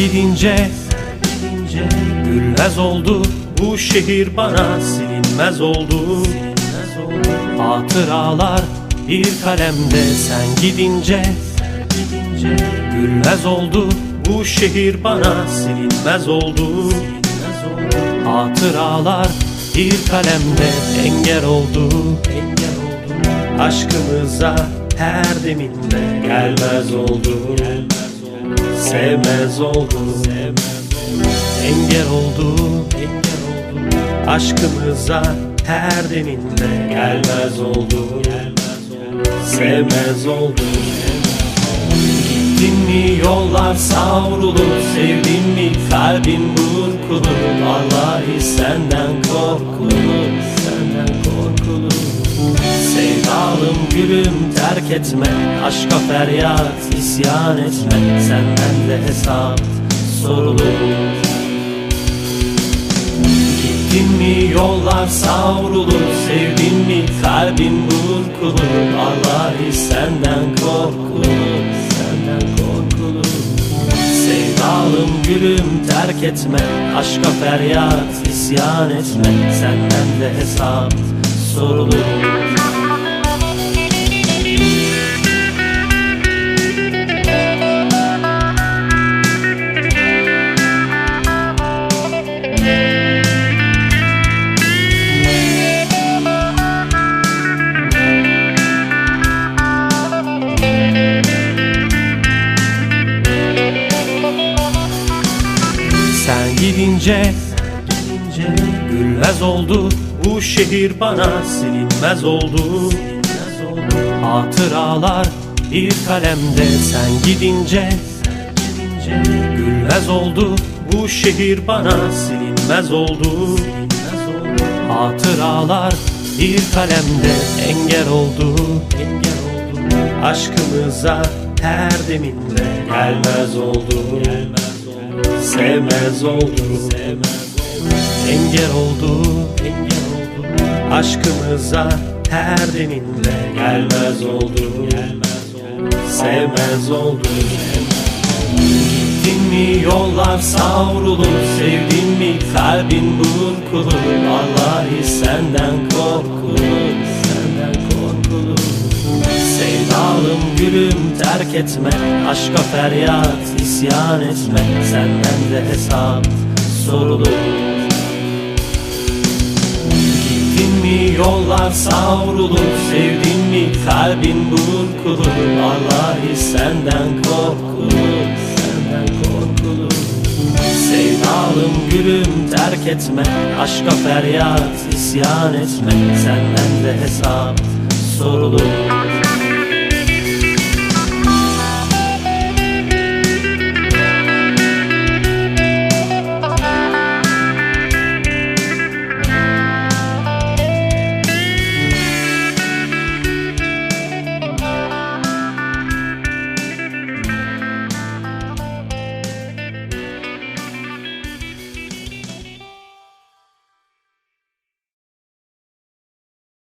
gidince Gülmez oldu. Bu şehir bana silinmez oldu. Hatıralar bir kalemde. Sen gidince Gülmez oldu. Bu şehir bana silinmez oldu. Hatıralar bir kalemde. Engel oldu. Aşkımıza her deminde gelmez oldu Sevmez oldu Engel oldu Aşkımıza her deminde gelmez oldu Sevmez oldu Gittin mi yollar savrulur Sevdin mi kalbin burkulur? Vallahi senden korkulur Sevdalım gülüm terk etme. Aşka feryat isyan etme. Senden de hesap sorulur. Gittin mi yollar savrulur. Sevdin mi kalbin burkulur Vallahi senden korkulur. Senden korkulur. Sevdalım gülüm terk etme. Aşka feryat isyan etme. Senden de hesap sorulur gidince Gülmez oldu. Bu şehir bana silinmez oldu. Hatıralar bir kalemde. Sen gidince Gülmez oldu. Bu şehir bana silinmez oldu. Hatıralar bir kalemde engel oldu. Aşkımıza her deminde gelmez oldu Sevmez oldu. Engel oldu. Aşkımıza her deminde gelmez oldu. Sevmez oldu. Gittin mi yollar savrulur Sevdin mi? Kalbin burkulur Vallahi senden terk etme Aşka feryat isyan etme. Senden de hesap sorulur. Gittin mi yollar savrulur Sevdin mi kalbin burkulur Vallahi senden korkulur Senden korkulur. Sevdalım gülüm terk etme Aşka feryat isyan etme. Senden de hesap sorulur